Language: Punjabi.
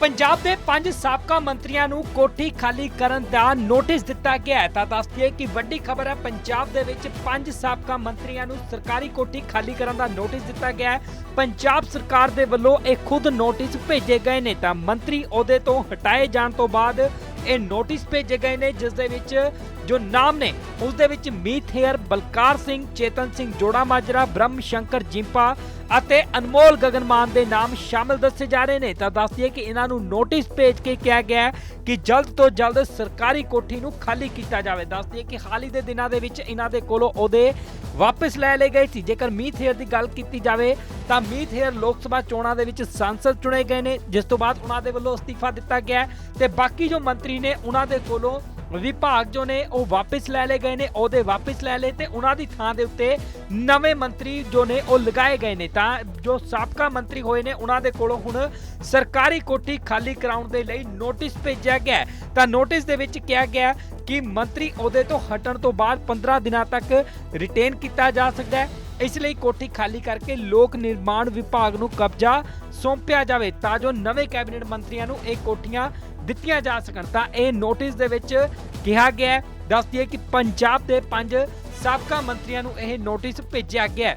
ਪੰਜਾਬ ਦੇ ਪੰਜ ਸਾਬਕਾ ਮੰਤਰੀਆਂ ਨੂੰ ਕੋਠੀ ਖਾਲੀ ਕਰਨ ਦਾ ਨੋਟਿਸ ਦਿੱਤਾ ਗਿਆ ਹੈ। ਤਾਂ ਦੱਸਦੀਏ ਕਿ ਵੱਡੀ ਖਬਰ ਹੈ, ਪੰਜਾਬ ਦੇ ਵਿੱਚ ਪੰਜ ਸਾਬਕਾ ਮੰਤਰੀਆਂ ਨੂੰ ਸਰਕਾਰੀ ਕੋਠੀ ਖਾਲੀ ਕਰਨ ਦਾ ਨੋਟਿਸ ਦਿੱਤਾ ਗਿਆ ਹੈ। ਪੰਜਾਬ ਸਰਕਾਰ ਦੇ ਵੱਲੋਂ ਇਹ ਖੁਦ ਨੋਟਿਸ ਭੇਜੇ ਗਏ ਨੇ। ਤਾਂ ਮੰਤਰੀ ਅਹੁਦੇ ਤੋਂ ਹਟਾਏ ਜਾਣ ਤੋਂ ਬਾਅਦ ਇਹ ਨੋਟਿਸ ਭੇਜੇ ਗਏ ਨੇ, ਜਿਸ ਦੇ ਵਿੱਚ ਜੋ ਨਾਮ ਨੇ, ਉਸ ਦੇ ਵਿੱਚ ਮੀਤ ਹੇਅਰ, ਬਲਕਾਰ ਸਿੰਘ, ਚੇਤਨ ਸਿੰਘ ਜੋੜਾ ਮਾਜਰਾ, ਬ੍ਰਹਮ ਸ਼ੰਕਰ ਜਿੰਪਾ ਅਤੇ ਅਨਮੋਲ ਗਗਨਮਾਨ ਦੇ ਨਾਮ ਸ਼ਾਮਲ ਦੱਸੇ ਜਾ ਰਹੇ ਨੇ। ਤਾਂ ਦੱਸਦੀਏ ਕਿ ਇਹਨਾਂ ਨੂੰ ਨੋਟਿਸ ਭੇਜ ਕੇ ਕਿਹਾ ਗਿਆ ਕਿ ਜਲਦ ਤੋਂ ਜਲਦ ਸਰਕਾਰੀ ਕੋਠੀ ਨੂੰ ਖਾਲੀ ਕੀਤਾ ਜਾਵੇ। ਦੱਸਦੀਏ ਕਿ ਹਾਲ ਹੀ ਦੇ ਦਿਨਾਂ ਦੇ ਵਿੱਚ ਇਹਨਾਂ ਦੇ ਕੋਲੋਂ ਉਹਦੇ ਵਾਪਸ ਲੈ ਲਏ ਗਏ ਸੀ। ਜੇਕਰ ਮੀਤ ਹੇਅਰ ਦੀ ਗੱਲ ਕੀਤੀ ਜਾਵੇ, ਤਾਂ ਮੀਤ ਹੇਅਰ ਲੋਕ ਸਭਾ ਚੋਣਾਂ ਦੇ ਵਿੱਚ ਸੰਸਦ ਚੁਣੇ ਗਏ ਨੇ, ਜਿਸ ਤੋਂ ਬਾਅਦ ਉਹਨਾਂ ਦੇ ਵੱਲੋਂ ਅਸਤੀਫਾ ਦਿੱਤਾ ਗਿਆ ਤੇ ਬਾਕੀ ਜੋ ਮੰਤਰੀ ਨੇ ਉਹਨਾਂ ਦੇ ਕੋਲੋਂ ਵਿਭਾਗ ਜੋ ਨੇ ਉਹ ਵਾਪਸ ਲੈ ਲਏ ਗਏ ਨੇ, ਉਹਦੇ ਵਾਪਸ ਲੈ ਲਏ ਤੇ ਉਹਨਾਂ ਦੀ ਥਾਂ ਦੇ ਉੱਤੇ ਨਵੇਂ ਮੰਤਰੀ ਜੋ ਨੇ ਉਹ ਲਗਾਏ ਗਏ ਨੇ। ਤਾਂ ਜੋ ਸਾਬਕਾ ਮੰਤਰੀ ਹੋਏ ਨੇ, ਉਹਨਾਂ ਦੇ ਕੋਲੋਂ ਹੁਣ ਸਰਕਾਰੀ ਕੋਠੀ ਖਾਲੀ ਕਰਾਉਣ ਦੇ ਲਈ ਨੋਟਿਸ ਭੇਜਿਆ ਗਿਆ ਤਾਂ ਨੋਟਿਸ ਦੇ ਵਿੱਚ ਕਿਹਾ ਗਿਆ ਕਿ ਮੰਤਰੀ ਅਹੁਦੇ ਤੋਂ ਹਟਣ ਤੋਂ ਬਾਅਦ 15 ਦਿਨਾਂ ਤੱਕ ਰਿਟੇਨ ਕੀਤਾ ਜਾ ਸਕਦਾ ਹੈ। ਇਸ ਲਈ ਕੋਠੀ ਖਾਲੀ ਕਰਕੇ ਲੋਕ ਨਿਰਮਾਣ ਵਿਭਾਗ ਨੂੰ ਕਬਜ਼ਾ ਸੌਂਪਿਆ ਜਾਵੇ ਤਾਂ ਜੋ ਨਵੇਂ ਕੈਬਨਿਟ ਮੰਤਰੀਆਂ ਨੂੰ ਇਹ ਕੋਠੀਆਂ ਦਿੱਤੀਆਂ ਜਾ ਸਕਣ। ਤਾਂ ਇਹ ਨੋਟਿਸ ਦੇ ਵਿੱਚ ਕਿਹਾ ਗਿਆ ਹੈ ਦੱਸ ਦਈਏ ਕਿ ਪੰਜਾਬ ਦੇ ਪੰਜ ਸਾਬਕਾ ਮੰਤਰੀਆਂ ਨੂੰ ਇਹ ਨੋਟਿਸ ਭੇਜਿਆ ਗਿਆ ਹੈ।